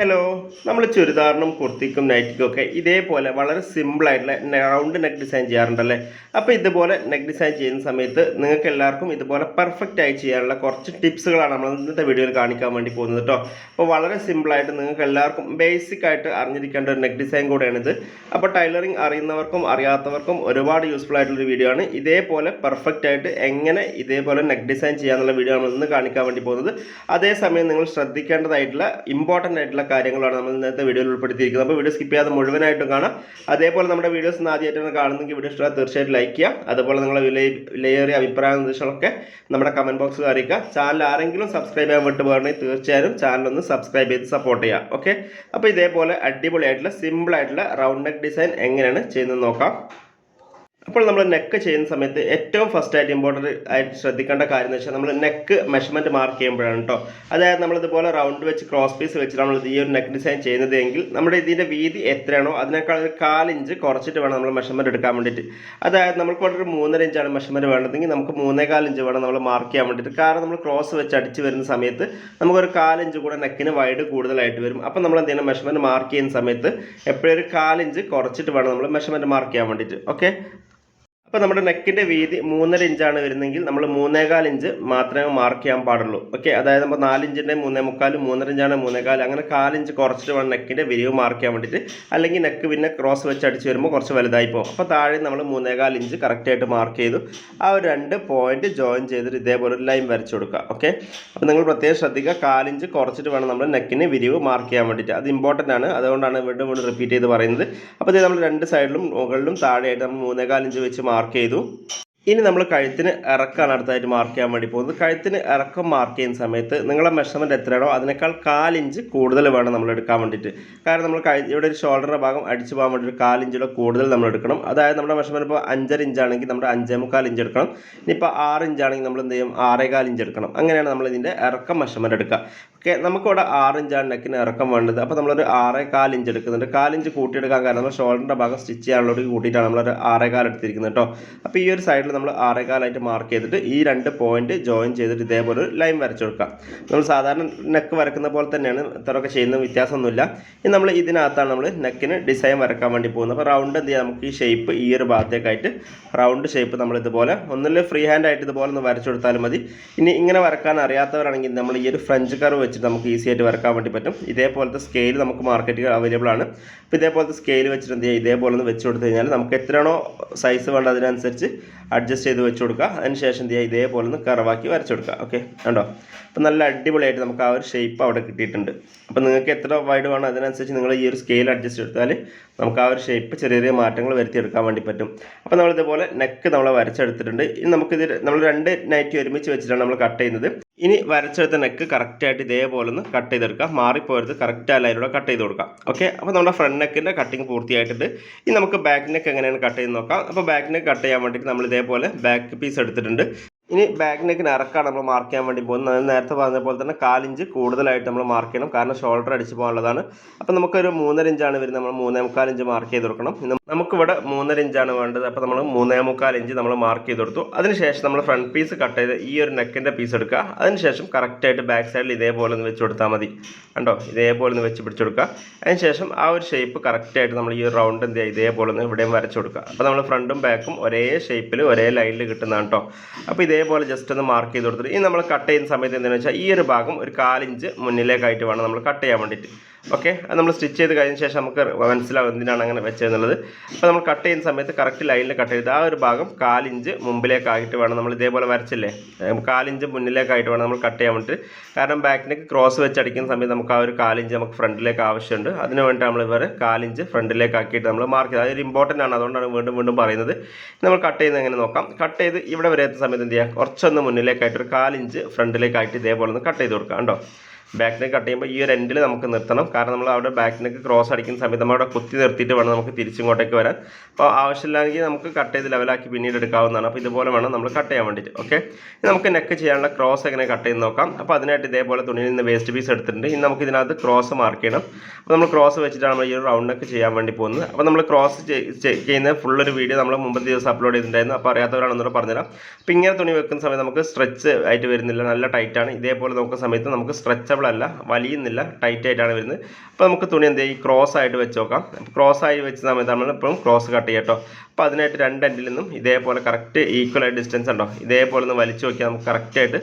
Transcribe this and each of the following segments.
Hello നമ്മൾ ചുരിദാറിനും കുർത്തിക്കും നൈറ്റിക്കും ഒക്കെ ഇതേപോലെ വളരെ സിമ്പിളായിട്ടുള്ള റൗണ്ട് നെക്ക് ഡിസൈൻ ചെയ്യാറുണ്ടല്ലേ? അപ്പോൾ ഇതുപോലെ നെക്ക് ഡിസൈൻ ചെയ്യുന്ന സമയത്ത് നിങ്ങൾക്ക് എല്ലാവർക്കും ഇതുപോലെ പെർഫെക്റ്റ് ആയി ചെയ്യാനുള്ള കുറച്ച് ടിപ്സുകളാണ് നമ്മൾ ഇന്നത്തെ വീഡിയോയിൽ കാണിക്കാൻ വേണ്ടി പോകുന്നത് കേട്ടോ അപ്പോൾ വളരെ സിമ്പിളായിട്ട് നിങ്ങൾക്ക് എല്ലാവർക്കും ബേസിക് ആയിട്ട് അറിഞ്ഞിരിക്കേണ്ട ഒരു നെക്ക് ഡിസൈൻ കൂടെയാണിത്. അപ്പോൾ ടൈലറിങ് അറിയുന്നവർക്കും അറിയാത്തവർക്കും ഒരുപാട് യൂസ്ഫുൾ ആയിട്ടുള്ളൊരു വീഡിയോ ആണ്. ഇതേപോലെ പെർഫെക്റ്റ് ആയിട്ട് എങ്ങനെ ഇതേപോലെ നെക്ക് ഡിസൈൻ ചെയ്യാന്നുള്ള വീഡിയോ നമ്മൾ ഇന്ന് കാണിക്കാൻ വേണ്ടി പോകുന്നത്. അതേസമയം നിങ്ങൾ ശ്രദ്ധിക്കേണ്ടതായിട്ടുള്ള ഇമ്പോർട്ടന്റ് ആയിട്ടുള്ള കാര്യങ്ങളാണ് നമ്മൾ ഇന്നത്തെ വീഡിയോയിൽ ഉൾപ്പെടുത്തിയിരിക്കുന്നത്. അപ്പോൾ വീഡിയോ സ്കിപ്പ് ചെയ്യാതെ മുഴുവനായിട്ടും കാണാം. അതേപോലെ നമ്മുടെ വീഡിയോസ് ഇന്ന് ആദ്യമായിട്ടാണ് കാണുന്നെങ്കിൽ വീഡിയോ ഇഷ്ടമായി തീർച്ചയായിട്ടും ലൈക്ക് ചെയ്യുക. അതുപോലെ നിങ്ങളുടെ വില വിലയേറിയ അഭിപ്രായ നിർദ്ദേശങ്ങളൊക്കെ നമ്മുടെ കമന്റ് ബോക്സിൽ അറിയിക്കുക. ചാനൽ ആരെങ്കിലും സബ്സ്ക്രൈബ് ചെയ്യാൻ വിട്ടു പോകണമെങ്കിൽ തീർച്ചയായും ചാനലൊന്ന് സബ്സ്ക്രൈബ് ചെയ്ത് സപ്പോർട്ട് ചെയ്യുക. ഓക്കെ അപ്പോൾ ഇതേപോലെ അടിപൊളിയായിട്ടുള്ള സിമ്പിളായിട്ടുള്ള റൗണ്ട് നെക്ക് ഡിസൈൻ എങ്ങനെയാണ് ചെയ്യുന്നത് നോക്കാം. അപ്പോൾ നമ്മൾ നെക്ക് ചെയ്യുന്ന സമയത്ത് ഏറ്റവും ഫസ്റ്റ് ആയിട്ട് ഇമ്പോർട്ടന്റ് ആയിട്ട് ശ്രദ്ധിക്കേണ്ട കാര്യം എന്ന് വെച്ചാൽ നമ്മൾ നെക്ക് മെഷർമെന്റ് മാർക്ക് ചെയ്യുമ്പോഴാണ് കേട്ടോ അതായത് നമ്മളിതുപോലെ റൗണ്ട് വെച്ച് ക്രോസ് പീസ് വെച്ചിട്ട് നമ്മൾ ഈ ഒരു നെക്ക് ഡിസൈൻ ചെയ്യുന്നതെങ്കിൽ നമ്മുടെ ഇതിന്റെ വീതി എത്രയാണോ അതിനേക്കാൾ ഒരു കാലിഞ്ച് കുറച്ചിട്ട് വേണം നമ്മൾ മെഷർമെന്റ് എടുക്കാൻ വേണ്ടിയിട്ട്. അതായത് നമുക്ക് ഇവിടെ ഒരു മൂന്നര ഇഞ്ചാണ് മെഷർമെന്റ് വേണ്ടതെങ്കിൽ നമുക്ക് മൂന്നേകാൽ ഇഞ്ച് വേണം നമ്മൾ മാർക്ക് ചെയ്യാൻ വേണ്ടിയിട്ട്. കാരണം നമ്മൾ ക്രോസ് വെച്ച് അടിച്ച് വരുന്ന സമയത്ത് നമുക്കൊരു കാലിഞ്ച് കൂടെ നെക്കിന് വൈഡ് കൂടുതലായിട്ട് വരും. അപ്പോൾ നമ്മൾ എന്ത് ചെയ്യണം? മെഷർമെന്റ് മാർക്ക് ചെയ്യുന്ന സമയത്ത് എപ്പോഴും ഒരു കാലിഞ്ച് കുറച്ചിട്ട് വേണം നമ്മൾ മെഷർമെന്റ് മാർക്ക് ചെയ്യാൻ വേണ്ടിയിട്ട്. ഓക്കെ അപ്പോൾ നമ്മുടെ നെക്കിന്റെ വീതി മൂന്നര ഇഞ്ചാണ് വരുന്നതെങ്കിൽ നമ്മൾ മൂന്നേകാൽ ഇഞ്ച് മാത്രമേ മാർക്ക് ചെയ്യാൻ പാടുള്ളൂ. ഓക്കെ അതായത് നമ്മൾ നാലിഞ്ചിന്റെ മൂന്നേ മുക്കാൽ മൂന്നര ഇഞ്ചാണ് മൂന്നേകാൽ. അങ്ങനെ കാലിഞ്ച് കുറച്ചിട്ട് വേണം നെക്കിന്റെ വിരിവ് മാർക്ക് ചെയ്യാൻ വേണ്ടിയിട്ട്. അല്ലെങ്കിൽ നെക്ക് പിന്നെ ക്രോസ് വെച്ച് അടിച്ച് വരുമ്പോൾ കുറച്ച് വലുതായി പോകും. അപ്പോൾ താഴെ നമ്മൾ മൂന്നേകാൽ ഇഞ്ച് കറക്റ്റായിട്ട് മാർക്ക് ചെയ്തു. ആ ഒരു രണ്ട് പോയിന്റ് ജോയിൻ ചെയ്തിട്ട് ഇതേപോലെ ഒരു ലൈൻ വരച്ചു കൊടുക്കുക. ഓക്കെ അപ്പോൾ നിങ്ങൾ പ്രത്യേകം ശ്രദ്ധിക്കുക. കാലിഞ്ച് കുറച്ചിട്ട് വേണം നമ്മൾ നെക്കിന് വിരിവ് മാർക്ക് ചെയ്യാൻ വേണ്ടിയിട്ട്. അത് ഇമ്പോർട്ടന്റ് ആണ്. അതുകൊണ്ടാണ് വീണ്ടും വീണ്ടും റിപ്പീറ്റ് ചെയ്ത് പറയുന്നത്. അപ്പോൾ ഇത് നമ്മൾ രണ്ട് സൈഡിലും മുകളിലും താഴെയായിട്ട് നമ്മൾ മൂന്നേകാൽ ഇഞ്ച് വെച്ച് മാർക്ക് ചെയ്തു. ഇനി നമ്മൾ കഴുത്തിന് ഇറക്കാണ് അടുത്തായിട്ട് മാർക്ക് ചെയ്യാൻ വേണ്ടി പോകുന്നത്. കഴുത്തിന് ഇറക്കം മാർക്ക് ചെയ്യുന്ന സമയത്ത് നിങ്ങളെ മെഷർമെന്റ് എത്രയാണോ അതിനേക്കാൾ കാലിഞ്ച് കൂടുതൽ വേണം നമ്മൾ എടുക്കാൻ വേണ്ടിയിട്ട്. കാരണം നമ്മൾ കഴി ഇവിടെ ഒരു ഷോൾഡറിന്റെ ഭാഗം അടിച്ചു പോകാൻ വേണ്ടി ഒരു കൂടുതൽ നമ്മൾ എടുക്കണം. അതായത് നമ്മുടെ മെഷർമെന്റ് ഇപ്പോൾ അഞ്ചര ഇഞ്ചാണെങ്കിൽ നമ്മുടെ അഞ്ചേ മുക്കാൽ ഇഞ്ച് എടുക്കണം. ഇനിയിപ്പോൾ ആറ് ഇഞ്ചാണെങ്കിൽ നമ്മൾ എന്ത് ചെയ്യും? ആറേകാൽ ഇഞ്ച് എടുക്കണം. അങ്ങനെയാണ് നമ്മൾ ഇതിന്റെ ഇറക്കം മെഷർമെന്റ് എടുക്കുക. ഓക്കെ നമുക്കിവിടെ ആറ് ഇഞ്ചാണ് നെക്കിന് ഇറക്കം വേണ്ടത്. അപ്പോൾ നമ്മളൊരു ആറേ കാൽ ഇഞ്ച് എടുക്കുന്നുണ്ട്. കാലിഞ്ച് കൂട്ടിയെടുക്കാൻ കാരണം നമ്മൾ ഷോൾഡറിന്റെ ഭാഗം സ്റ്റിച്ച് ചെയ്യാനുള്ളത് കൂട്ടിയിട്ടാണ് നമ്മളൊരു ആറേ കാൽ എടുത്തിരിക്കുന്നത് കേട്ടോ. അപ്പോൾ ഈ ഒരു സൈഡിൽ നമ്മൾ ആറേ കാലായിട്ട് മാർക്ക് ചെയ്തിട്ട് ഈ രണ്ട് പോയിന്റ് ജോയിൻ ചെയ്തിട്ട് ഇതേപോലെ ഒരു ലൈൻ വരച്ചു കൊടുക്കാം. നമ്മൾ സാധാരണ നെക്ക് വരക്കുന്ന പോലെ തന്നെയാണ് ഇത്രയൊക്കെ ചെയ്യുന്ന വ്യത്യാസമൊന്നുമില്ല. ഇനി നമ്മൾ ഇതിനകത്താണ് നമ്മൾ നെക്കിന് ഡിസൈൻ വരക്കാൻ വേണ്ടി പോകുന്നത്. അപ്പോൾ റൗണ്ട് എന്ത് ചെയ്യാം? നമുക്ക് ഈ ഷേപ്പ് ഈ ഒരു ഭാഗത്തേക്കായിട്ട് റൗണ്ട് ഷേപ്പ് നമ്മൾ ഇതുപോലെ ഒന്നിൽ ഫ്രീ ഹാൻഡ് ആയിട്ട് ഇതുപോലെ ഒന്ന് വരച്ചു കൊടുത്താലും മതി. ഇനി ഇങ്ങനെ വരക്കാൻ അറിയാത്തവരാണെങ്കിൽ നമ്മൾ ഈ ഒരു ഫ്രഞ്ച് കർവ് വെച്ചിട്ട് നമുക്ക് ഈസി ആയിട്ട് വരക്കാൻ വേണ്ടി പറ്റും. ഇതേപോലത്തെ സ്കെയിൽ നമുക്ക് മാർക്കറ്റിൽ അവൈലബിൾ ആണ്. അപ്പോൾ ഇതേപോലത്തെ സ്കെയിൽ വെച്ചിട്ട് എന്ത് ചെയ്യുക? ഇതേപോലെ ഒന്ന് വെച്ച് കൊടുത്തു കഴിഞ്ഞാൽ നമുക്ക് എത്രയാണോ സൈസ് വേണ്ട അതിനനുസരിച്ച് അഡ്ജസ്റ്റ് ചെയ്ത് വെച്ച് കൊടുക്കുക. അതിന് ശേഷം എന്ത് ചെയ്യുക? ഇതേപോലെ ഒന്ന് കറവാക്കി വരച്ചു കൊടുക്കുക. ഓക്കെ കണ്ടോ? അപ്പോൾ നല്ല അടിപൊളിയായിട്ട് നമുക്ക് ആ ഒരു ഷേപ്പ് അവിടെ കിട്ടിയിട്ടുണ്ട്. അപ്പോൾ നിങ്ങൾക്ക് എത്ര വൈഡ് വേണം അതിനനുസരിച്ച് നിങ്ങൾ ഈ ഒരു സ്കെയിൽ അഡ്ജസ്റ്റ് എടുത്താൽ നമുക്ക് ആ ഒരു ഷേപ്പ് ചെറിയ ചെറിയ മാറ്റങ്ങൾ വരുത്തിയെടുക്കാൻ വേണ്ടി പറ്റും. അപ്പോൾ നമ്മൾ ഇതേപോലെ നെക്ക് നമ്മൾ വരച്ചെടുത്തിട്ടുണ്ട്. ഇനി നമുക്കിത് നമ്മൾ രണ്ട് നൈറ്റി ഒരുമിച്ച് വെച്ചിട്ടാണ് നമ്മൾ കട്ട് ചെയ്യുന്നത്. ഇനി വരച്ചെടുത്ത നെക്ക് കറക്റ്റായിട്ട് ഇതേപോലെ ഒന്ന് കട്ട് ചെയ്തെടുക്കാം. മാറിപ്പോയത് കറക്റ്റ് ആ ലൈനിലൂടെ കട്ട് ചെയ്ത് കൊടുക്കാം. ഓക്കെ അപ്പോൾ നമ്മുടെ ഫ്രണ്ട് നെക്കിന്റെ കട്ടിങ് പൂർത്തിയായിട്ടുണ്ട്. ഇനി നമുക്ക് ബാക്ക് നെക്ക് എങ്ങനെയാണ് കട്ട് ചെയ്ത് നോക്കാം. അപ്പോൾ ബാക്ക് നെക്ക് കട്ട് ചെയ്യാൻ വേണ്ടിയിട്ട് നമ്മൾ ഇതേപോലെ ബാക്ക് പീസ് എടുത്തിട്ടുണ്ട്. ഇനി ബാക്ക് നെക്കിന് ഇറക്കാണ് നമ്മൾ മാർക്ക് ചെയ്യാൻ വേണ്ടി പോകുന്നത്. നേരത്തെ പറഞ്ഞ പോലെ തന്നെ കാലിഞ്ച് കൂടുതലായിട്ട് നമ്മൾ മാർക്ക് ചെയ്യണം. കാരണം ഷോൾഡർ അടിച്ച് പോകാനുള്ളതാണ്. അപ്പം നമുക്കൊരു മൂന്നര ഇഞ്ചാണ് വരുന്നത്. നമ്മൾ മൂന്നേ മുക്കാൽ ഇഞ്ച് മാർക്ക് ചെയ്ത് കൊടുക്കണം. നമുക്കിവിടെ മൂന്നര ഇഞ്ചാണ് വേണ്ടത്. അപ്പോൾ നമ്മൾ മൂന്നേ മുക്കാൽ ഇഞ്ച് നമ്മൾ മാർക്ക് ചെയ്ത് കൊടുത്തു. അതിനുശേഷം നമ്മൾ ഫ്രണ്ട് പീസ് കട്ട് ചെയ്ത് ഈ ഒരു നെക്കിന്റെ പീസ് എടുക്കുക. അതിനുശേഷം കറക്റ്റായിട്ട് ബാക്ക് സൈഡിൽ ഇതേപോലെ ഒന്ന് വെച്ച് കൊടുത്താൽ മതി. കണ്ടോ? ഇതേപോലെ ഒന്ന് വെച്ച് പിടിച്ചെടുക്കുക അതിനുശേഷം ആ ഒരു ഷേപ്പ് കറക്റ്റായിട്ട് നമ്മൾ ഈ ഒരു റൗണ്ട് എന്ത് ചെയ്യുക? ഇതേപോലെ ഒന്ന് ഇവിടെയും വരച്ച് കൊടുക്കുക. അപ്പോൾ നമ്മൾ ഫ്രണ്ടും ബാക്കും ഒരേ ഷേപ്പിൽ ഒരേ ലൈനിൽ കിട്ടുന്നതാണ് കേട്ടോ അപ്പോൾ ഇതേപോലെ ജസ്റ്റ് ഒന്ന് മാർക്ക് ചെയ്ത് കൊടുത്തിട്ട് ഇനി നമ്മൾ കട്ട് ചെയ്യുന്ന സമയത്ത് എന്താണെന്ന് വെച്ചാൽ ഈ ഒരു ഭാഗം ഒരു കാലിഞ്ച് മുന്നിലേക്കായിട്ട് വേണം നമ്മൾ കട്ട് ചെയ്യാൻ വേണ്ടിയിട്ട്. ഓക്കെ അത് നമ്മൾ സ്റ്റിച്ച് ചെയ്ത് കഴിഞ്ഞ ശേഷം നമുക്ക് മനസ്സിലാവും എന്തിനാണ് അങ്ങനെ വെച്ചതെന്നുള്ളത്. അപ്പോൾ നമ്മൾ കട്ട് ചെയ്യുന്ന സമയത്ത് കറക്റ്റ് ലൈനിൽ കട്ട് ചെയ്ത് ആ ഒരു ഭാഗം കാലിഞ്ച് മുമ്പിലേക്കായിട്ട് വേണം നമ്മൾ ഇതേപോലെ വരച്ചില്ലേ? കാലിഞ്ച് മുന്നിലേക്കായിട്ട് വേണം നമ്മൾ കട്ട് ചെയ്യാൻ വേണ്ടിയിട്ട് കാരണം ബാക്കിലേക്ക് ക്രോസ് വെച്ച് അടിക്കുന്ന സമയത്ത് നമുക്ക് ആ ഒരു കാലിഞ്ച് നമുക്ക് ഫ്രണ്ടിലേക്ക് ആവശ്യമുണ്ട്. അതിന് വേണ്ടി നമ്മൾ ഇവരെ കാലിഞ്ച് ഫ്രണ്ടിലേക്ക് ആക്കിയിട്ട് നമ്മൾ മാർക്ക് ചെയ്ത്. അതൊരു ഇമ്പോർട്ടന്റ് ആണ്. അതുകൊണ്ടാണ് വീണ്ടും വീണ്ടും പറയുന്നത്. നമ്മൾ കട്ട് ചെയ്യുന്നത് എങ്ങനെ നോക്കാം? കട്ട് ചെയ്ത് ഇവിടെ വരെ സമയത്ത് എന്ത് ചെയ്യുക കുറച്ചൊന്ന് മുന്നിലേക്കായിട്ട് ഒരു കാലിഞ്ച് ഫ്രണ്ടിലേക്കായിട്ട് ഇതേപോലെ ഒന്ന് കട്ട് ചെയ്ത് കൊടുക്കാം. കണ്ടോ? ബാക്ക് നെക്ക് കട്ട് ചെയ്യുമ്പോൾ ഈ ഒരു എൻഡിൽ നമുക്ക് നിർത്തണം. കാരണം നമ്മൾ അവിടെ ബാക്ക് നെക്ക് ക്രോസ് അടിക്കുന്ന സമയത്ത് നമ്മൾ അവിടെ കുത്തി നിർത്തിയിട്ട് വേണം നമുക്ക് തിരിച്ചിങ്ങോട്ടേക്ക് വരാൻ. അപ്പോൾ ആവശ്യമില്ലെങ്കിൽ നമുക്ക് കട്ട് ചെയ്ത് ലെവലാക്കി പിന്നീട് എടുക്കാവുന്നതാണ്. അപ്പോൾ ഇതുപോലെ വേണം നമ്മൾ കട്ട് ചെയ്യാൻ വേണ്ടിയിട്ട്. ഓക്കെ നമുക്ക് നെക്ക് ചെയ്യാനുള്ള ക്രോസ് എങ്ങനെ കട്ട് ചെയ്ത് നോക്കാം. അപ്പോൾ അതിനായിട്ട് ഇതേപോലെ തുണിയിൽ നിന്ന് വേസ്റ്റ് പീസ് എടുത്തിട്ടുണ്ട്. ഇനി നമുക്ക് ഇതിനകത്ത് ക്രോസ് മാർക്ക് ചെയ്യണം. അപ്പോൾ നമ്മൾ ക്രോസ് വെച്ചിട്ടാണ് നമ്മൾ ഈ ഒരു റൗണ്ട് നെക്ക് ചെയ്യാൻ വേണ്ടി പോകുന്നത്. അപ്പോൾ നമ്മൾ ക്രോസ് ചെയ്യുന്ന ഫുൾ ഒരു വീഡിയോ നമ്മൾ മുമ്പത്തെ ദിവസം അപ്ലോഡ് ചെയ്തിട്ടുണ്ടായിരുന്നു. അപ്പോൾ അറിയാത്തവരാണെന്നൂടെ പറഞ്ഞുതരാം. അപ്പോൾ ഇങ്ങനെ തുണി വെക്കുന്ന സമയത്ത് നമുക്ക് സ്ട്രെച്ച് ആയിട്ട് വരുന്നില്ല. നല്ല ടൈറ്റാണ് ഇതേപോലെ നോക്കുന്ന സമയത്ത് നമുക്ക് സ്ട്രെച്ചബിൾ സ്ട്രെച്ചബിൾ അല്ല വലിയുന്നില്ല ടൈറ്റ് ആയിട്ടാണ് വരുന്നത്. അപ്പോൾ നമുക്ക് തുണി എന്ത് ചെയ്യും? ക്രോസ് ആയിട്ട് വെച്ച് നോക്കാം ക്രോസ് ആയി വെച്ച സമയത്ത് നമ്മൾ ഇപ്പം ക്രോസ് കട്ട് ചെയ്യാം കേട്ടോ അപ്പോൾ അതിനായിട്ട് രണ്ട് എൻഡിൽ നിന്നും ഇതേപോലെ കറക്റ്റ് ഈക്വൽ ആയിട്ട് ഡിസ്റ്റൻസ് ഉണ്ടോ? ഇതേപോലെ ഒന്ന് വലിച്ചു നോക്കിയാൽ നമുക്ക് കറക്റ്റായിട്ട്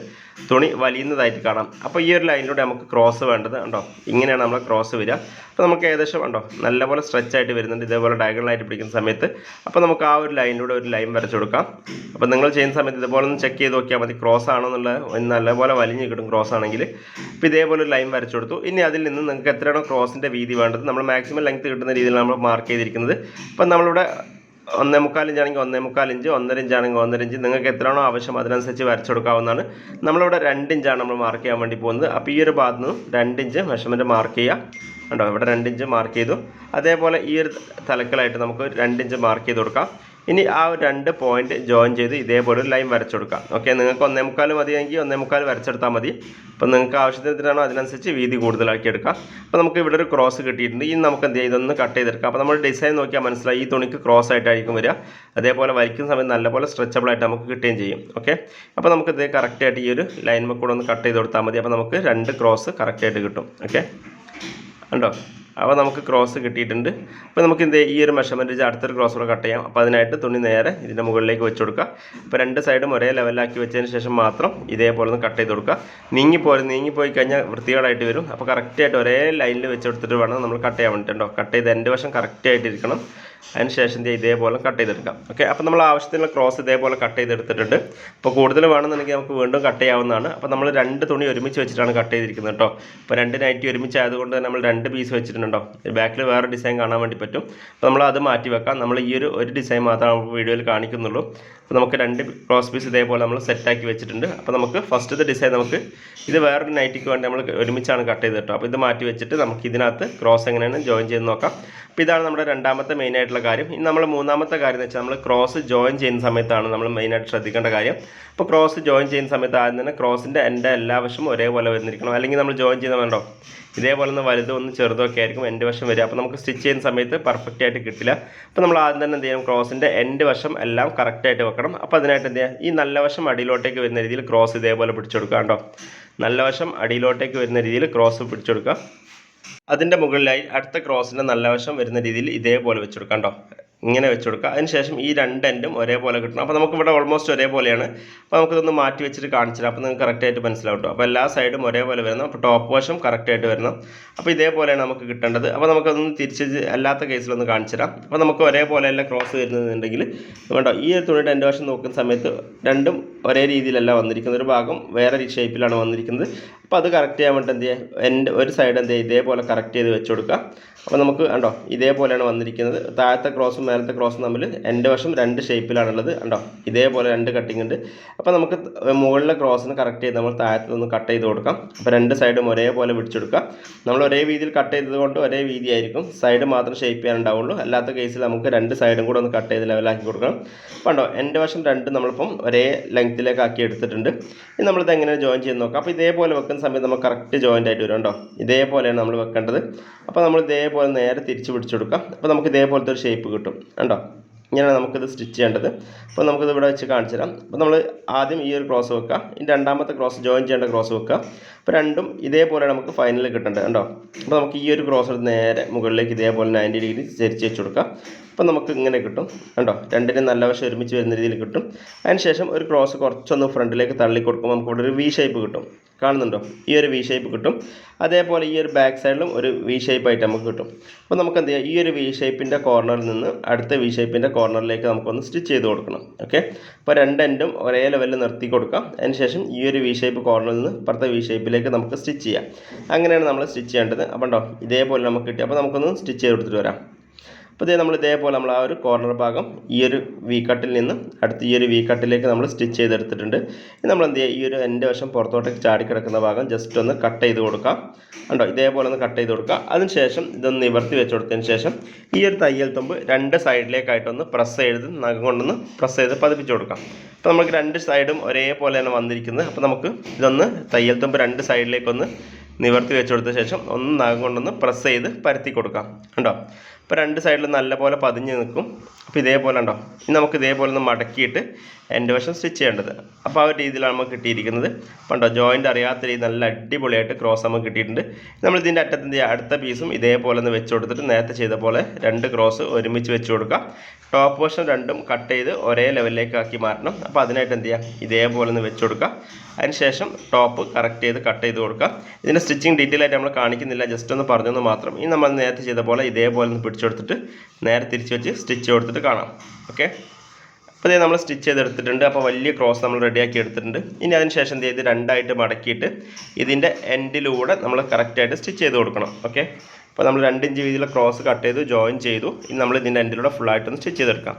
തുണി വലിയുന്നതായിട്ട് കാണാം. അപ്പോൾ ഈ ഒരു ലൈനിലൂടെ നമുക്ക് ക്രോസ് വേണ്ടത് ഉണ്ടോ ഇങ്ങനെയാണ് നമ്മൾ ക്രോസ് വരിക. അപ്പോൾ നമുക്ക് ഏകദേശം ഉണ്ടോ നല്ലപോലെ സ്ട്രെച്ച് ആയിട്ട് വരുന്നുണ്ട്. ഇതേപോലെ ഡയഗണൽ ആയിട്ട് പിടിക്കുന്ന സമയത്ത്. അപ്പോൾ നമുക്ക് ആ ഒരു ലൈനിലൂടെ ഒരു ലൈൻ വരച്ചു കൊടുക്കാം. അപ്പോൾ നിങ്ങൾ ചെയ്യുന്ന സമയത്ത് ഇതുപോലെ ഒന്ന് ചെക്ക് ചെയ്ത് നോക്കിയാൽ മതി. ക്രോസ് ആണോ എന്നുള്ള നല്ലപോലെ വലിഞ്ഞ് കിട്ടും ക്രോസ് ആണെങ്കിൽ. അപ്പോൾ ഇതേപോലെ ഒരു ലൈൻ വരച്ചു കൊടുത്തു. ഇനി അതിൽ നിന്ന് നിങ്ങൾക്ക് എത്രയാണോ ക്രോസിന്റെ വീതി വേണ്ടത്. നമ്മൾ മാക്സിമം ലെങ്ത് കിട്ടുന്ന രീതിയിൽ നമ്മൾ മാർക്ക് ചെയ്തിരിക്കുന്നത്. അപ്പം നമ്മളിവിടെ ഒന്നേ മുക്കാൽ ഇഞ്ചാണെങ്കിൽ ഒന്നേ മുക്കാൽ ഇഞ്ച് ഒന്നര ഇഞ്ചാണെങ്കിൽ ഒന്നര ഇഞ്ച്. നിങ്ങൾക്ക് എത്രയാണോ ആവശ്യം അതിനനുസരിച്ച് വരച്ചു കൊടുക്കാവുന്നതാണ് നമ്മളിവിടെ രണ്ട് ഇഞ്ചാണ് നമ്മൾ മാർക്ക് ചെയ്യാൻ വേണ്ടി പോകുന്നത്. അപ്പോൾ ഈ ഒരു ഭാഗത്ത് നിന്ന് രണ്ട് ഇഞ്ച് മെഷർമെന്റ് മാർക്ക് ചെയ്യുക ഉണ്ടോ ഇവിടെ രണ്ട് ഇഞ്ച് മാർക്ക് ചെയ്തു. അതേപോലെ ഈ ഒരു തലക്കലായിട്ട് നമുക്ക് രണ്ട് ഇഞ്ച് മാർക്ക് ചെയ്ത് കൊടുക്കാം. ഇനി ആ രണ്ട് പോയിന്റ് ജോയിൻ ചെയ്ത് ഇതേപോലെ ഒരു ലൈൻ വരച്ചു കൊടുക്കാം. ഓക്കെ നിങ്ങൾക്ക് ഒന്നേ മുക്കാൽ മതിയെങ്കിൽ ഒന്നേ മുക്കാൽ വരച്ചെടുത്താൽ മതി. അപ്പോൾ നിങ്ങൾക്ക് ആവശ്യത്തിനാണോ അതിനനുസരിച്ച് വീതി കൂടുതലാക്കി എടുക്കാം. അപ്പോൾ നമുക്ക് ഇവിടെ ഒരു ക്രോസ് കിട്ടിയിട്ടുണ്ട്. ഇനി നമുക്ക് എന്ത് ഇതൊന്ന് കട്ട് ചെയ്തെടുക്കാം. അപ്പോൾ നമ്മൾ ഡിസൈൻ നോക്കിയാൽ മനസ്സിലായി. ഈ തുണിക്ക് ക്രോസ് ആയിട്ടായിരിക്കും വരിക. അതേപോലെ വരയ്ക്കുന്ന സമയത്ത് നല്ലപോലെ സ്ട്രെച്ചബിൾ ആയിട്ട് നമുക്ക് കിട്ടുകയും ചെയ്യും. ഓക്കെ അപ്പോൾ നമുക്ക് ഇത് കറക്റ്റായിട്ട് ഈ ഒരു ലൈൻ കൂടെ ഒന്ന് കട്ട് ചെയ്ത് കൊടുത്താൽ മതി. അപ്പോൾ നമുക്ക് രണ്ട് ക്രോസ് കറക്റ്റായിട്ട് കിട്ടും. ഓക്കെ ഉണ്ടോ അപ്പോൾ നമുക്ക് ക്രോസ് കിട്ടിയിട്ടുണ്ട്. അപ്പോൾ നമുക്ക് എന്ത്? ഈ ഒരു മെഷർമെന്റ് വെച്ച് അടുത്തൊരു ക്രോസ് കൂടെ കട്ട് ചെയ്യാം. അപ്പോൾ അതിനായിട്ട് തുണി നേരെ ഇതിന്റെ മുകളിലേക്ക് വെച്ച് കൊടുക്കുക. അപ്പോൾ രണ്ട് സൈഡും ഒരേ ലെവലാക്കി വെച്ചതിന് ശേഷം മാത്രം ഇതേപോലെ ഒന്ന് കട്ട് ചെയ്ത് കൊടുക്കുക. നീങ്ങിപ്പോയി നീങ്ങിപ്പോയി കഴിഞ്ഞാൽ വൃത്തികേടായിട്ട് വരും. അപ്പോൾ കറക്റ്റായിട്ട് ഒരേ ലൈനിൽ വെച്ച് കൊടുത്തിട്ട് വേണം നമ്മൾ കട്ട് ചെയ്യാൻ വേണ്ടിയിട്ടുണ്ടോ കട്ട് ചെയ്ത് എന്റെ വശം കറക്റ്റായിട്ട് ഇരിക്കണം അതിന് ശേഷം ഇതേപോലെ കട്ട് ചെയ്തെടുക്കാം. ഓക്കെ അപ്പോൾ നമ്മൾ ആവശ്യത്തിനുള്ള ക്രോസ് ഇതേപോലെ കട്ട് ചെയ്തെടുത്തിട്ടുണ്ട്. അപ്പോൾ കൂടുതൽ വേണമെന്നുണ്ടെങ്കിൽ നമുക്ക് വീണ്ടും കട്ട് ചെയ്യാവുന്നതാണ്. അപ്പോൾ നമ്മൾ രണ്ട് തുണി ഒരുമിച്ച് വെച്ചിട്ടാണ് കട്ട് ചെയ്തിരിക്കുന്നത് കേട്ടോ. അപ്പോൾ രണ്ട് നൈറ്റി ഒരുമിച്ച് ആയതുകൊണ്ട് തന്നെ നമ്മൾ രണ്ട് പീസ് വെച്ചിട്ടുണ്ടോ? ബാക്കിൽ വേറെ ഡിസൈൻ കാണാൻ വേണ്ടി പറ്റും. അപ്പോൾ നമ്മൾ അത് മാറ്റി വെക്കാം. നമ്മൾ ഈ ഒരു ഒരു ഡിസൈൻ മാത്രമേ വീഡിയോയിൽ കാണിക്കുന്നുള്ളൂ. അപ്പോൾ നമുക്ക് രണ്ട് ക്രോസ് പീസ് ഇതേപോലെ നമ്മൾ സെറ്റാക്കി വെച്ചിട്ടുണ്ട്. അപ്പോൾ നമുക്ക് ഫസ്റ്റത്തെ ഡിസൈൻ നമുക്ക് ഇത് വേറൊരു നൈറ്റിക്ക് വേണ്ടി നമ്മൾ ഒരുമിച്ചാണ് കട്ട്. ചെയ്തിട്ടോ അപ്പോൾ ഇത് മാറ്റി വെച്ചിട്ട് നമുക്ക് ഇതിനകത്ത് ക്രോസ് എങ്ങനെയാണ് ജോയിൻ ചെയ്ത് നോക്കാം. അപ്പോൾ ഇതാണ് നമ്മുടെ രണ്ടാമത്തെ മെയിൻ ആയിട്ടുള്ള കാര്യം. ഇനി നമ്മൾ മൂന്നാമത്തെ കാര്യം എന്ന് വെച്ചാൽ നമ്മൾ ക്രോസ് ജോയിൻ ചെയ്യുന്ന സമയത്താണ് നമ്മൾ മെയിനായിട്ട് ശ്രദ്ധിക്കേണ്ട കാര്യം. അപ്പോൾ ക്രോസ് ജോയിൻ ചെയ്യുന്ന സമയത്ത് ആദ്യം തന്നെ ക്രോസിന്റെ എന്റെ എല്ലാ വശവും ഒരേപോലെ വരുന്നിരിക്കണം അല്ലെങ്കിൽ നമ്മൾ ജോയിൻ ചെയ്യുന്ന വേണ്ടോ ഇതേപോലെ ഒന്ന് വലുതും ഒന്ന് ചെറുതും ഒക്കെ ആയിരിക്കും എന്റെ വശം വരിക. അപ്പോൾ നമുക്ക് സ്റ്റിച്ച് ചെയ്യുന്ന സമയത്ത് പെർഫെക്റ്റ് ആയിട്ട് കിട്ടില്ല. അപ്പോൾ നമ്മൾ ആദ്യം തന്നെ എന്ത് ചെയ്യണം? ക്രോസിന്റെ എന്റെ വശം എല്ലാം കറക്റ്റായിട്ട് വെക്കണം. അപ്പോൾ അതിനായിട്ട് എന്ത് ചെയ്യുക? ഈ നല്ല വശം അടിയിലോട്ടേക്ക് വരുന്ന രീതിയിൽ ക്രോസ് ഇതേപോലെ പിടിച്ചെടുക്കുക കേട്ടോ. നല്ല വശം അടിയിലോട്ടേക്ക് വരുന്ന രീതിയിൽ ക്രോസ് പിടിച്ചെടുക്കുക. അതിന്റെ മുകളിലായി അടുത്ത ക്രോസിന്റെ നല്ല വശം വരുന്ന രീതിയിൽ ഇതേപോലെ വെച്ച് കൊടുക്കാം കേട്ടോ. ഇങ്ങനെ വെച്ച് കൊടുക്കുക അതിനുശേഷം ഈ രണ്ട് എൻഡും ഒരേപോലെ കിട്ടണം. അപ്പോൾ നമുക്ക് ഇവിടെ ഓൾമോസ്റ്റ് ഒരേപോലെയാണ്. അപ്പോൾ നമുക്കിതൊന്ന് മാറ്റി വെച്ചിട്ട് കാണിച്ചു തരാം അപ്പോൾ നിങ്ങൾക്ക് കറക്റ്റായിട്ട് മനസ്സിലാവും അപ്പോൾ എല്ലാ സൈഡും ഒരേപോലെ വരണം അപ്പോൾ ടോപ്പ് വശം കറക്റ്റായിട്ട് വരണം അപ്പോൾ ഇതേപോലെയാണ് നമുക്ക് കിട്ടേണ്ടത്. അപ്പോൾ നമുക്കതൊന്ന് തിരിച്ച് അല്ലാത്ത കേസിലൊന്ന് കാണിച്ചു തരാം അപ്പോൾ നമുക്ക് ഒരേപോലെ ഒരേപോലെയല്ല ക്രോസ് വരുന്നുണ്ടെങ്കിൽ വേണ്ടോ ഈ ഒരു തുണിയുടെ എന്റെ വശം നോക്കുന്ന സമയത്ത് രണ്ടും ഒരേ രീതിയിലല്ല വന്നിരിക്കുന്നത്. ഒരു ഭാഗം വേറെ ഷേപ്പിലാണ് വന്നിരിക്കുന്നത്. അപ്പോൾ അത് കറക്റ്റ് ചെയ്യാൻ വേണ്ടി എന്ത് ചെയ്യുക എന്റെ ഒരു സൈഡ് എന്ത് ചെയ്യുക ഇതേപോലെ കറക്റ്റ് ചെയ്ത് വെച്ച് കൊടുക്കുക അപ്പോൾ നമുക്ക് കണ്ടോ? ഇതേപോലെയാണ് വന്നിരിക്കുന്നത്. താഴത്തെ ക്രോസും മേലത്തെ ക്രോസും തമ്മിൽ എന്റെ വശം രണ്ട് ഷേപ്പിലാണുള്ളത് കണ്ടോ? ഇതേപോലെ രണ്ട് കട്ടിങ് ഉണ്ട്. അപ്പോൾ നമുക്ക് മുകളിലെ ക്രോസിന് കറക്റ്റ് ചെയ്ത് നമ്മൾ താഴത്ത് നിന്ന് കട്ട് ചെയ്ത് കൊടുക്കാം. അപ്പോൾ രണ്ട് സൈഡും ഒരേപോലെ പിടിച്ചെടുക്കുക. നമ്മൾ ഒരേ വീതിയിൽ കട്ട് ചെയ്തത് കൊണ്ട് ഒരേ വീതി ആയിരിക്കും. സൈഡ് മാത്രം ഷേപ്പ് ചെയ്യാനുണ്ടാവുള്ളൂ. അല്ലാത്ത കേസിൽ നമുക്ക് രണ്ട് സൈഡും കൂടെ ഒന്ന് കട്ട് ചെയ്ത് ലെവലാക്കി കൊടുക്കണം. അപ്പോൾ കണ്ടോ? എന്റെ വശം രണ്ട് നമ്മളിപ്പം ഒരേ ലെങ്ത്തിലേക്ക് ആക്കി എടുത്തിട്ടുണ്ട്. ഇനി നമ്മളിത് എങ്ങനെ ജോയിൻ ചെയ്ത് നോക്കാം. അപ്പോൾ ഇതേപോലെ വെക്കുന്ന സമയത്ത് നമുക്ക് കറക്റ്റ് ജോയിന്റ് ആയിട്ട് വരും കേട്ടോ. ഇതേപോലെയാണ് നമ്മൾ വെക്കേണ്ടത്. അപ്പോൾ നമ്മൾ ഇതേപോലെ നേരെ തിരിച്ച് പിടിച്ചു കൊടുക്കാം. അപ്പോൾ നമുക്ക് ഇതേപോലത്തെ ഒരു ഷേപ്പ് കിട്ടും. കണ്ടോ? ഇങ്ങനെയാണ് നമുക്കിത് സ്റ്റിച്ച് ചെയ്യേണ്ടത്. അപ്പോൾ നമുക്കിത് ഇവിടെ വെച്ച് കാണിച്ചു തരാം. അപ്പോൾ നമ്മൾ ആദ്യം ഈ ഒരു ക്രോസ് വെക്കുക. ഇനി രണ്ടാമത്തെ ക്രോസ് ജോയിൻ ചെയ്യേണ്ട ക്രോസ് വെക്കുക. അപ്പോൾ രണ്ടും ഇതേപോലെ നമുക്ക് ഫൈനലിൽ കിട്ടേണ്ടത് കണ്ടോ? അപ്പോൾ നമുക്ക് ഈ ഒരു ക്രോസ് എടുത്ത് നേരെ മുകളിലേക്ക് ഇതേപോലെ നയന്റി ഡിഗ്രി ചരിച്ച് വെച്ച് കൊടുക്കുക. അപ്പോൾ നമുക്ക് ഇങ്ങനെ കിട്ടും. കണ്ടോ? രണ്ടിനും നല്ല വശം ഒരുമിച്ച് വരുന്ന രീതിയിൽ കിട്ടും. അതിനുശേഷം ഒരു ക്രോസ് കുറച്ചൊന്ന് ഫ്രണ്ടിലേക്ക് തള്ളി കൊടുക്കുമ്പോൾ നമുക്കിവിടെ ഒരു വി ഷേപ്പ് കിട്ടും. കാണുന്നുണ്ടോ? ഈ ഒരു വി ഷേപ്പ് കിട്ടും. അതേപോലെ ഈ ഒരു ബാക്ക് സൈഡിലും ഒരു വി ഷേപ്പായിട്ട് നമുക്ക് കിട്ടും. അപ്പോൾ നമുക്ക് എന്ത് ചെയ്യാം? ഈ ഒരു വി ഷേപ്പിന്റെ കോർണറിൽ നിന്ന് അടുത്ത വി ഷേപ്പിന്റെ കോർണറിലേക്ക് നമുക്കൊന്ന് സ്റ്റിച്ച് ചെയ്ത് കൊടുക്കണം. ഓക്കെ അപ്പോൾ രണ്ട് എൻഡും ഒരേ ലെവലിൽ നിർത്തി കൊടുക്കാം. അതിനുശേഷം ഈ ഒരു വി ഷേപ്പ് കോർണറിൽ നിന്ന് ഇപ്പുറത്തെ വി ഷേപ്പിലേക്ക് നമുക്ക് സ്റ്റിച്ച് ചെയ്യാം. അങ്ങനെയാണ് നമ്മൾ സ്റ്റിച്ച് ചെയ്യേണ്ടത്. അപ്പോൾ ഇതേപോലെ നമുക്ക് കിട്ടി. അപ്പോൾ നമുക്കൊന്ന് സ്റ്റിച്ച് ചെയ്ത് കൊടുത്തിട്ട് വരാം. അപ്പോൾ ഇതേ നമ്മൾ ഇതേപോലെ നമ്മൾ ആ ഒരു കോർണർ ഭാഗം ഈ ഒരു വി കട്ടിൽ നിന്ന് അടുത്ത ഈ ഒരു വി കട്ടിലേക്ക് നമ്മൾ സ്റ്റിച്ച് ചെയ്തെടുത്തിട്ടുണ്ട്. നമ്മൾ എന്ത് ചെയ്യുക ഈ ഒരു എന്റെ വശം പുറത്തോട്ടേക്ക് ചാടി കിടക്കുന്ന ഭാഗം ജസ്റ്റ് ഒന്ന് കട്ട് ചെയ്ത് കൊടുക്കാം. ഉണ്ടോ ഇതേപോലെ ഒന്ന് കട്ട് ചെയ്ത് കൊടുക്കുക അതിനുശേഷം ഇതൊന്ന് നിവർത്തി വെച്ച് കൊടുത്തതിന് ശേഷം ഈ ഒരു തയ്യൽ തുമ്പ് രണ്ട് സൈഡിലേക്കായിട്ടൊന്ന് പ്രസ് ചെയ്ത് നഖം കൊണ്ടൊന്ന് പ്രസ് ചെയ്ത് പതിപ്പിച്ച് കൊടുക്കാം. അപ്പോൾ നമുക്ക് രണ്ട് സൈഡും ഒരേപോലെ തന്നെ വന്നിരിക്കുന്നത്. അപ്പോൾ നമുക്ക് ഇതൊന്ന് തയ്യൽ തുമ്പ് രണ്ട് സൈഡിലേക്കൊന്ന് നിവർത്തി വെച്ച് കൊടുത്ത ശേഷം ഒന്ന് നഖം കൊണ്ടൊന്ന് പ്രസ് ചെയ്ത് പരത്തി കൊടുക്കാം. കണ്ടോ? അപ്പോൾ രണ്ട് സൈഡിലും നല്ലപോലെ പതിഞ്ഞ് നിൽക്കും. അപ്പോൾ ഇതേപോലെ ഉണ്ടോ ഇനി നമുക്ക് ഇതേപോലെ ഒന്ന് മടക്കിയിട്ട് എന്റെ വശം സ്റ്റിച്ച് ചെയ്യേണ്ടത്. അപ്പോൾ ആ ഒരു രീതിയിലാണ് നമുക്ക് കിട്ടിയിരിക്കുന്നത്. കണ്ടോ ജോയിന്റ് അറിയാത്ത രീതി നല്ല അടിപൊളിയായിട്ട് ക്രോസ് നമുക്ക് കിട്ടിയിട്ടുണ്ട്. നമ്മൾ ഇതിന്റെ അറ്റത്ത് എന്ത് അടുത്ത പീസും ഇതേപോലെ ഒന്ന് വെച്ച് കൊടുത്തിട്ട് നേരത്തെ ചെയ്ത പോലെ രണ്ട് ക്രോസ് ഒരുമിച്ച് വെച്ച് കൊടുക്കുക ടോപ്പ് പോർഷൻ രണ്ടും കട്ട് ചെയ്ത് ഒരേ ലെവലിലേക്ക് ആക്കി മാറ്റണം. അപ്പോൾ അതിനായിട്ട് എന്ത് ചെയ്യുക ഇതേപോലെ ഒന്ന് വെച്ച് കൊടുക്കുക അതിനുശേഷം ടോപ്പ് കറക്റ്റ് ചെയ്ത് കട്ട് ചെയ്ത് കൊടുക്കുക ഇതിന്റെ സ്റ്റിച്ചിങ് ഡീറ്റെയിൽ ആയിട്ട് നമ്മൾ കാണിക്കുന്നില്ല. ജസ്റ്റ് ഒന്ന് പറഞ്ഞു മാത്രം. ഇനി നമ്മൾ നേരത്തെ ചെയ്ത പോലെ ഇതേപോലെ ഒന്ന് പിടിച്ചെടുത്തിട്ട് നേരെ തിരിച്ച് വെച്ച് സ്റ്റിച്ച് കൊടുത്തിട്ട് കാണാം. ഓക്കെ അപ്പോൾ ഇതേ നമ്മൾ സ്റ്റിച്ച് ചെയ്തെടുത്തിട്ടുണ്ട്. അപ്പോൾ വലിയ ക്രോസ് നമ്മൾ റെഡിയാക്കി എടുത്തിട്ടുണ്ട്. ഇനി അതിന് ശേഷം എന്ത് ചെയ്ത് രണ്ടായിട്ട് മടക്കിയിട്ട് ഇതിന്റെ എൻഡിലൂടെ നമ്മൾ കറക്റ്റായിട്ട് സ്റ്റിച്ച് ചെയ്ത് കൊടുക്കണം. ഓക്കെ അപ്പോൾ നമ്മൾ രണ്ട് ഇഞ്ച് വീതിയിലുള്ള ക്രോസ് കട്ട് ചെയ്തു ജോയിൻ ചെയ്തു. ഇനി നമ്മൾ ഇതിന്റെ എൻഡിലൂടെ ഫുള്ളായിട്ടൊന്ന് സ്റ്റിച്ച് ചെയ്തെടുക്കാം.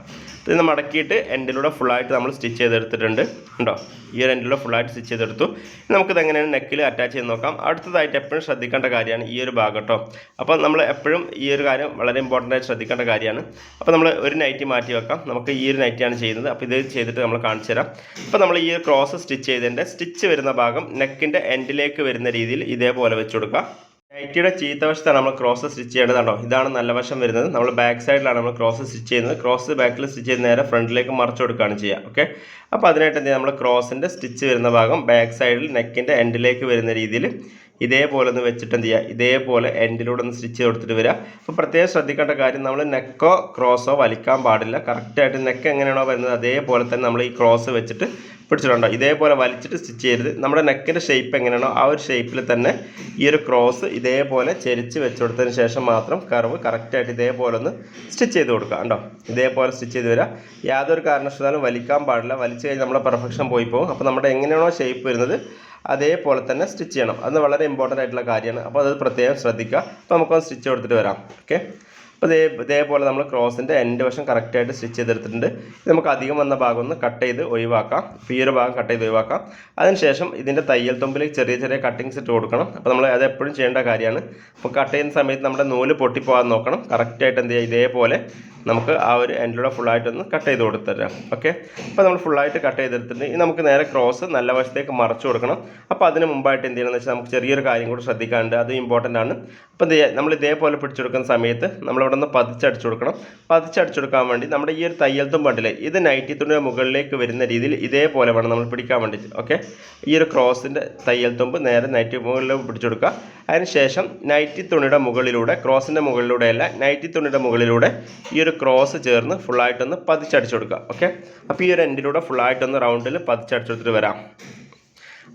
ഇത് മടക്കിയിട്ട് എൻഡിലൂടെ ഫുള്ളായിട്ട് നമ്മൾ സ്റ്റിച്ച് ചെയ്തെടുത്തിട്ടുണ്ട്. ഉണ്ടോ ഈ ഒരു എൻഡിലൂടെ ഫുള്ളായിട്ട് സ്റ്റിച്ച് ചെയ്തെടുത്തു. നമുക്കിത് എങ്ങനെയാണ് നെക്കിൽ അറ്റാച്ച് ചെയ്ത് നോക്കാം. അടുത്തതായിട്ട് എപ്പോഴും ശ്രദ്ധിക്കേണ്ട കാര്യമാണ് ഈ ഒരു ഭാഗം കേട്ടോ അപ്പോൾ നമ്മൾ എപ്പോഴും ഈ ഒരു കാര്യം വളരെ ഇമ്പോർട്ടന്റ് ആയിട്ട് ശ്രദ്ധിക്കേണ്ട കാര്യമാണ്. അപ്പോൾ നമ്മൾ ഒരു നൈറ്റി മാറ്റി വെക്കാം. നമുക്ക് ഈ ഒരു നൈറ്റിയാണ് ചെയ്യുന്നത്. അപ്പോൾ ഇത് ചെയ്തിട്ട് നമ്മൾ കാണിച്ചു തരാം. അപ്പോൾ നമ്മൾ ഈ ഒരു ക്രോസ് സ്റ്റിച്ച് ചെയ്തതിന്റെ സ്റ്റിച്ച് വരുന്ന ഭാഗം നെക്കിന്റെ എൻഡിലേക്ക് വരുന്ന രീതിയിൽ ഇതേപോലെ വെച്ച് കൊടുക്കുക. നൈറ്റിയുടെ ചീത്ത വശത്താണ് നമ്മൾ ക്രോസ് സ്റ്റിച്ച് ചെയ്യേണ്ടതാണോ ഇതാണ് നല്ല വശം വരുന്നത്. നമ്മൾ ബാക്ക് സൈഡിലാണ് നമ്മൾ ക്രോസ് സ്റ്റിച്ച് ചെയ്യുന്നത്. ക്രോസ് ബാക്കിൽ സ്റ്റിച്ച് ചെയ്ത് നേരെ ഫ്രണ്ടിലേക്ക് മറിച്ച് കൊടുക്കുകയാണ് ചെയ്യുക. ഓക്കെ അപ്പോൾ അതിനായിട്ട് എന്ത് നമ്മൾ ക്രോസിന്റെ സ്റ്റിച്ച് വരുന്ന ഭാഗം ബാക്ക് സൈഡിൽ നെക്കിന്റെ എൻഡിലേക്ക് വരുന്ന രീതിയിൽ ഇതേപോലെ ഒന്ന് വെച്ചിട്ട് എന്ത് ചെയ്യുക? ഇതേപോലെ എൻഡിലൂടെ ഒന്ന് സ്റ്റിച്ച് കൊടുത്തിട്ട് വരിക. അപ്പോൾ പ്രത്യേകം ശ്രദ്ധിക്കേണ്ട കാര്യം നമ്മൾ നെക്കോ ക്രോസോ വലിക്കാൻ പാടില്ല. കറക്റ്റായിട്ട് നെക്ക് എങ്ങനെയാണോ വരുന്നത്? അതേപോലെ തന്നെ നമ്മൾ ഈ ക്രോസ് വെച്ചിട്ട് പിടിച്ചിട്ടുണ്ടോ? ഇതേപോലെ വലിച്ചിട്ട് സ്റ്റിച്ച് ചെയ്യരുത്. നമ്മുടെ നെക്കിന്റെ ഷേപ്പ് എങ്ങനെയാണോ ആ ഒരു ഷേപ്പിൽ തന്നെ ഈ ഒരു ക്രോസ് ഇതേപോലെ ചെരിച്ച് വെച്ച് കൊടുത്തതിന് ശേഷം മാത്രം കർവ് കറക്റ്റായിട്ട് ഇതേപോലെ ഒന്ന് സ്റ്റിച്ച് ചെയ്ത് കൊടുക്കുക. ഉണ്ടോ ഇതേപോലെ സ്റ്റിച്ച് ചെയ്ത് വരിക യാതൊരു കാരണവശാലും വലിക്കാൻ പാടില്ല. വലിച്ചു കഴിഞ്ഞാൽ നമ്മുടെ പെർഫെക്ഷൻ പോയി പോകും. അപ്പോൾ നമ്മുടെ എങ്ങനെയാണോ ഷേപ്പ് വരുന്നത് അതേപോലെ തന്നെ സ്റ്റിച്ച് ചെയ്യണം. അത് വളരെ ഇമ്പോർട്ടന്റ് ആയിട്ടുള്ള കാര്യമാണ്. അപ്പോൾ അത് പ്രത്യേകം ശ്രദ്ധിക്കുക. അപ്പോൾ നമുക്കൊന്ന് സ്റ്റിച്ച് കൊടുത്തിട്ട് വരാം. ഓക്കെ അപ്പോൾ ഇതേ ഇതേപോലെ നമ്മൾ ക്രോസിന്റെ എൻഡ് വശം കറക്റ്റായിട്ട് സ്റ്റിച്ച് ചെയ്തെടുത്തിട്ടുണ്ട്. നമുക്ക് അധികം വന്ന ഭാഗം ഒന്ന് കട്ട് ചെയ്ത് ഒഴിവാക്കാം. ഈ ഒരു ഭാഗം കട്ട് ചെയ്ത് ഒഴിവാക്കാം. അതിനുശേഷം ഇതിന്റെ തയ്യൽ തുമ്പിൽ ചെറിയ ചെറിയ കട്ടിങ്സ് ഇട്ട് കൊടുക്കണം. അപ്പോൾ നമ്മൾ അത് എപ്പോഴും ചെയ്യേണ്ട കാര്യമാണ്. അപ്പോൾ കട്ട് ചെയ്യുന്ന സമയത്ത് നമ്മുടെ നൂൽ പൊട്ടിപ്പോകാൻ നോക്കണം. കറക്റ്റായിട്ട് എന്ത് ചെയ്യുക ഇതേപോലെ നമുക്ക് ആ ഒരു എൻഡിലൂടെ ഫുള്ളായിട്ടൊന്ന് കട്ട് ചെയ്ത് കൊടുത്തരാം. ഓക്കെ അപ്പോൾ നമ്മൾ ഫുള്ളായിട്ട് കട്ട് ചെയ്തെടുത്തിട്ടുണ്ട് ഇനി നമുക്ക് നേരെ ക്രോസ് നല്ല വശത്തേക്ക് മറച്ചു കൊടുക്കണം. അപ്പോൾ അതിന് മുമ്പായിട്ട് എന്ത് ചെയ്യണമെന്ന് വെച്ചാൽ നമുക്ക് ചെറിയൊരു കാര്യം കൂടി ശ്രദ്ധിക്കാണ്ട് അത് ഇമ്പോർട്ടന്റ് ആണ്. അപ്പോൾ നമ്മൾ ഇതേപോലെ പിടിച്ചെടുക്കുന്ന സമയത്ത് നമ്മളിവിടെ നിന്ന് പതിച്ചടിച്ചു കൊടുക്കണം. പതിച്ചടിച്ചു കൊടുക്കാൻ വേണ്ടി നമ്മുടെ ഈ ഒരു തയ്യൽ തുമ്പണ്ടില്ലേ ഇത് നൈറ്റി തുണിയുടെ മുകളിലേക്ക് വരുന്ന രീതിയിൽ ഇതേപോലെ വേണം നമ്മൾ പിടിക്കാൻ വേണ്ടിയിട്ട്. ഓക്കെ ഈ ഒരു ക്രോസിന്റെ തയ്യൽ തുമ്പ് നേരെ നൈറ്റി മുകളിലേക്ക് പിടിച്ചെടുക്കുക അതിനുശേഷം നൈറ്റി തുണിയുടെ മുകളിലൂടെ ക്രോസിന്റെ മുകളിലൂടെയല്ല നൈറ്റി തുണിയുടെ മുകളിലൂടെ ഈ ഒരു ക്രോസ് ചേർന്ന് ഫുള്ളായിട്ടൊന്ന് പതിച്ചടിച്ചു കൊടുക്കുക ഓക്കെ അപ്പോൾ ഈ ഒരു എൻഡിലൂടെ ഫുള്ളായിട്ടൊന്ന് റൗണ്ടിൽ പതിച്ചടിച്ചു കൊടുത്തിട്ട് വരാം.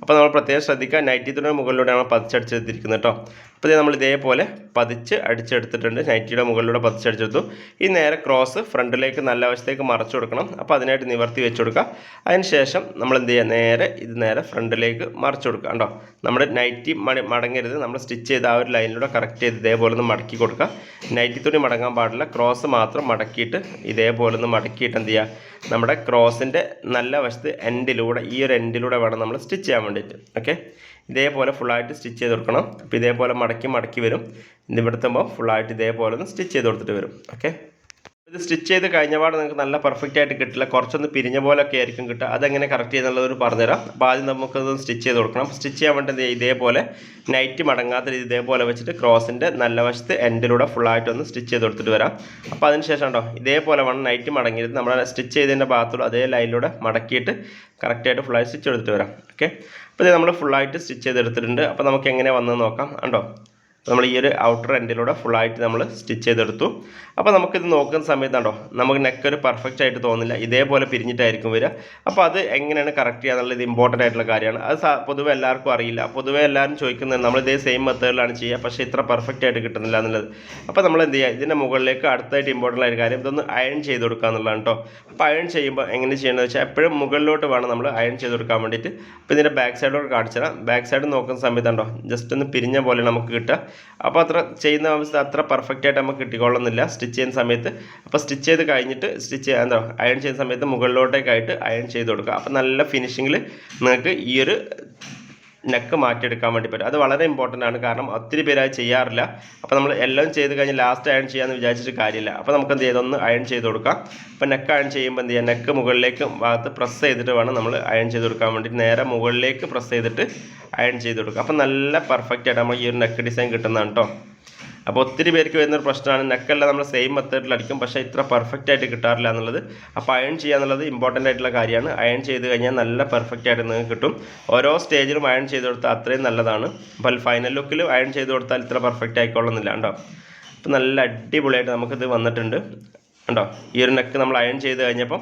അപ്പോൾ നമ്മൾ പ്രത്യേകം ശ്രദ്ധിക്കുക. നൈറ്റി തുണിയുടെ മുകളിലൂടെയാണ് പതിച്ചടിച്ചെടുത്തിരിക്കുന്നത് കേട്ടോ അപ്പോൾ ഇത് നമ്മൾ ഇതേപോലെ പതിച്ച് അടിച്ചെടുത്തിട്ടുണ്ട്. നൈറ്റിയുടെ മുകളിലൂടെ പതിച്ചടിച്ചെടുത്തു. ഈ നേരെ ക്രോസ് ഫ്രണ്ടിലേക്ക് നല്ല വശത്തേക്ക് മറച്ചു കൊടുക്കണം. അപ്പോൾ അതിനായിട്ട് നിവർത്തി വെച്ച് കൊടുക്കുക. അതിനുശേഷം നമ്മൾ എന്ത് ചെയ്യുക? നേരെ ഇത് നേരെ ഫ്രണ്ടിലേക്ക് മറച്ചു കൊടുക്കുക കേട്ടോ നമ്മുടെ നൈറ്റി മടി മടങ്ങരുത്. നമ്മൾ സ്റ്റിച്ച് ചെയ്ത ആ ഒരു ലൈനിലൂടെ കറക്റ്റ് ചെയ്ത് ഇതേപോലെ ഒന്ന് മടക്കി കൊടുക്കുക. നൈറ്റി തുണി മടങ്ങാൻ പാടില്ല. ക്രോസ് മാത്രം മടക്കിയിട്ട് ഇതേപോലെ ഒന്ന് മടക്കിയിട്ട് എന്ത് ചെയ്യുക? നമ്മുടെ ക്രോസിന്റെ നല്ല വശത്ത് എൻഡിലൂടെ ഈ ഒരു എൻഡിലൂടെ വേണം നമ്മൾ സ്റ്റിച്ച് ചെയ്യാൻ വേണ്ടിയിട്ട്. ഓക്കെ ഇതേപോലെ ഫുള്ളായിട്ട് സ്റ്റിച്ച് ചെയ്ത് കൊടുക്കണം. അപ്പോൾ ഇതേപോലെ മടക്കി മടക്കി വരും. ഇതിവിടുത്തുമ്പോൾ ഫുള്ളായിട്ട് ഇതേപോലെ ഒന്ന് സ്റ്റിച്ച് ചെയ്ത് കൊടുത്തിട്ട് വരും. ഓക്കെ ഇത് സ്റ്റിച്ച് ചെയ്ത് കഴിഞ്ഞ പാട് നിങ്ങൾക്ക് നല്ല പെർഫെക്റ്റ് ആയിട്ട് കിട്ടില്ല. കുറച്ചൊന്ന് പിരിഞ്ഞ പോലൊക്കെ ആയിരിക്കും കിട്ടുക. അതെങ്ങനെ കറക്റ്റ് ചെയ്യുന്നുള്ളത് പറഞ്ഞുതരാം. അപ്പോൾ ആദ്യം നമുക്കത് സ്റ്റിച്ച് ചെയ്ത് കൊടുക്കണം. സ്റ്റിച്ച് ചെയ്യാൻ വേണ്ടി ഇതേപോലെ നൈറ്റ് മടങ്ങാത്ത രീതി ഇതേപോലെ വെച്ചിട്ട് ക്രോസിന്റെ നല്ല വശത്ത് എൻഡിലൂടെ ഫുള്ളായിട്ടൊന്ന് സ്റ്റിച്ച് ചെയ്ത് കൊടുത്തിട്ട് വരാം. അപ്പോൾ അതിന് ശേഷം ഉണ്ടോ ഇതേപോലെ വേണം നൈറ്റ് മടങ്ങിയത് നമ്മുടെ സ്റ്റിച്ച് ചെയ്തതിന്റെ ഭാഗത്തുള്ള അതേ ലൈനിലൂടെ മടക്കിയിട്ട് കറക്റ്റായിട്ട് ഫുള്ളായി സ്റ്റിച്ച് എടുത്തിട്ട് വരാം. ഓക്കെ അപ്പോൾ ഇത് നമ്മൾ ഫുള്ളായിട്ട് സ്റ്റിച്ച് ചെയ്തെടുത്തിട്ടുണ്ട്. അപ്പോൾ നമുക്ക് എങ്ങനെ വന്നത് നോക്കാം. ഉണ്ടോ നമ്മൾ ഈ ഒരു ഔട്ടർ എൻഡിലൂടെ ഫുള്ളായിട്ട് നമ്മൾ സ്റ്റിച്ച് ചെയ്തെടുത്തു. അപ്പോൾ നമുക്കിത് നോക്കുന്ന സമയത്താണോ നമുക്ക് നെക്ക് ഒരു പെർഫെക്റ്റ് ആയിട്ട് തോന്നില്ല ഇതേപോലെ പിരിഞ്ഞിട്ടായിരിക്കും വരിക. അപ്പോൾ അത് എങ്ങനെയാണ് കറക്റ്റ് ചെയ്യുക എന്നുള്ളത് ഇമ്പോർട്ടന്റ് ആയിട്ടുള്ള കാര്യമാണ്. അത് പൊതുവെ എല്ലാവർക്കും അറിയില്ല. പൊതുവെ എല്ലാവരും ചോദിക്കുന്നത് നമ്മൾ ഇതേ സെയിം മെത്തേഡിലാണ് ചെയ്യുക പക്ഷേ ഇത്ര പെർഫെക്റ്റ് ആയിട്ട് കിട്ടുന്നില്ല എന്നുള്ളത്. അപ്പോൾ നമ്മൾ എന്ത് ചെയ്യുക ഇതിന്റെ മുകളിലേക്ക് അടുത്തായിട്ട് ഇമ്പോർട്ടന്റ് ആയ കാര്യം ഇതൊന്ന് അയൺ ചെയ്ത് കൊടുക്കുക എന്നുള്ളതാണ് കേട്ടോ അപ്പോൾ അയൺ ചെയ്യുമ്പോൾ എങ്ങനെ ചെയ്യേണ്ടത് വെച്ചാൽ എപ്പോഴും മുകളിലോട്ട് വേണം നമ്മൾ അയൺ ചെയ്ത് കൊടുക്കാൻ വേണ്ടിയിട്ട്. അപ്പോൾ ഇതിന്റെ ബാക്ക് സൈഡിലോട്ട് കാണിച്ചു തരാം. ബാക്ക് സൈഡ് നോക്കുന്ന സമയത്തുണ്ടോ ജസ്റ്റ് ഒന്ന് പിരിഞ്ഞ പോലെ നമുക്ക് കിട്ടുക. അപ്പോൾ അത്ര ചെയ്യുന്ന അവസ്ഥ അത്ര പെർഫെക്റ്റ് ആയിട്ട് നമുക്ക് കിട്ടിക്കൊള്ളുന്നില്ല. സ്റ്റിച്ച് ചെയ്യുന്ന സമയത്ത് അപ്പോൾ സ്റ്റിച്ച് ചെയ്ത് കഴിഞ്ഞിട്ട് സ്റ്റിച്ച് എന്താ അയൺ ചെയ്യുന്ന സമയത്ത് മുകളിലോട്ടേക്കായിട്ട് അയൺ ചെയ്ത് കൊടുക്കുക. അപ്പോൾ നല്ല ഫിനിഷിങ്ങിൽ നിങ്ങൾക്ക് ഈ ഒരു നെക്ക് മാറ്റിയെടുക്കാൻ വേണ്ടി പറ്റും. അത് വളരെ ഇമ്പോർട്ടന്റ് ആണ്. കാരണം ഒത്തിരി പേര് അത് ചെയ്യാറില്ല. അപ്പോൾ നമ്മൾ എല്ലാം ചെയ്ത് കഴിഞ്ഞ് ലാസ്റ്റ് അയൺ ചെയ്യാമെന്ന് വിചാരിച്ചിട്ട് കാര്യമില്ല. അപ്പോൾ നമുക്ക് എന്ത് ചെയ്തൊന്ന് അയൺ ചെയ്ത് കൊടുക്കാം. അപ്പോൾ നെക്ക് അയൺ ചെയ്യുമ്പോൾ എന്ത് ചെയ്യുക നെക്ക് മുകളിലേക്ക് ഭാഗത്ത് പ്രസ് ചെയ്തിട്ട് വേണം നമ്മൾ അയൺ ചെയ്ത് കൊടുക്കാൻ വേണ്ടി നേരെ മുകളിലേക്ക് പ്രസ് ചെയ്തിട്ട് അയൺ ചെയ്ത് കൊടുക്കുക. അപ്പോൾ നല്ല പെർഫെക്റ്റ് ആയിട്ട് നമ്മൾ ഈ ഒരു നെക്ക് ഡിസൈൻ കിട്ടുന്നതാണ് കേട്ടോ അപ്പോൾ ഒത്തിരി പേർക്ക് വരുന്നൊരു പ്രശ്നമാണ്. നെക്കെല്ലാം നമ്മൾ സെയിം മെത്തേഡിൽ അടിക്കും. പക്ഷേ ഇത്ര പെർഫെക്റ്റ് ആയിട്ട് കിട്ടാറില്ല എന്നുള്ളത്. അപ്പോൾ അയൺ ചെയ്യുക എന്നുള്ളത് ഇമ്പോർട്ടന്റ് ആയിട്ടുള്ള കാര്യമാണ്. അയൺ ചെയ്ത് കഴിഞ്ഞാൽ നല്ല പെർഫെക്റ്റ് ആയിട്ട് നിങ്ങൾക്ക് കിട്ടും. ഓരോ സ്റ്റേജിലും അയൺ ചെയ്ത് കൊടുത്താൽ അത്രയും നല്ലതാണ്. അപ്പോൾ ഫൈനൽ ലുക്കിൽ അയൺ ചെയ്ത് കൊടുത്താൽ ഇത്ര പെർഫെക്റ്റ് ആയിക്കൊള്ളുന്നില്ല കേട്ടോ അപ്പോൾ നല്ല അടിപൊളിയായിട്ട് നമുക്കിത് വന്നിട്ടുണ്ട്. കണ്ടോ? ഈ ഒരു നെക്ക് നമ്മൾ അയൺ ചെയ്ത് കഴിഞ്ഞപ്പം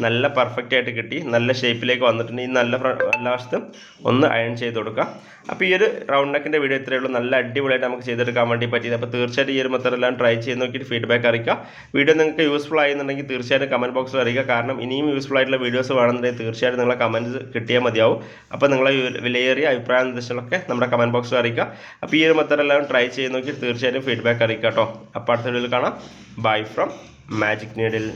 നല്ല പെർഫെക്റ്റ് ആയിട്ട് കിട്ടി. നല്ല ഷേപ്പിലേക്ക് വന്നിട്ടുണ്ട്. ഈ നല്ല എല്ലാ വശത്തും ഒന്ന് അയൺ ചെയ്ത് കൊടുക്കുക അപ്പോൾ ഈ ഒരു റൗണ്ട് നെക്കിന്റെ വീഡിയോ ഇത്രയേ ഉള്ളൂ. നല്ല അടിപൊളിയായിട്ട് നമുക്ക് ചെയ്തെടുക്കാൻ വേണ്ടി പറ്റിയത്. അപ്പോൾ തീർച്ചയായിട്ടും ഈ ഒരു മെത്തേഡ് എല്ലാം ട്രൈ ചെയ്ത് നോക്കിയിട്ട് ഫീഡ്ബാക്ക് അറിയിക്കുക. വീഡിയോ നിങ്ങൾക്ക് യൂസ്ഫുൾ ആയിരുന്നുണ്ടെങ്കിൽ തീർച്ചയായിട്ടും കമന്റ് ബോക്സിൽ അറിയിക്കുക. കാരണം ഇനിയും യൂസ്ഫുൾ ആയിട്ടുള്ള വീഡിയോസ് വേണമെന്നുണ്ടെങ്കിൽ തീർച്ചയായിട്ടും നിങ്ങളെ കമന്റ്സ് കിട്ടിയാൽ മതിയാവും. അപ്പോൾ നിങ്ങളെ വില- വിലയേറിയ അഭിപ്രായ നിർദ്ദേശങ്ങളൊക്കെ നമ്മുടെ കമന്റ് ബോക്സിൽ അറിയിക്കുക. അപ്പോൾ ഈ ഒരു മെത്തേഡ് എല്ലാം ട്രൈ ചെയ്ത് നോക്കി തീർച്ചയായിട്ടും ഫീഡ്ബാക്ക് അറിയിക്കുക കേട്ടോ. അപ്പോൾ അടുത്ത വീഡിയോയിൽ കാണാം. Bye from magic needle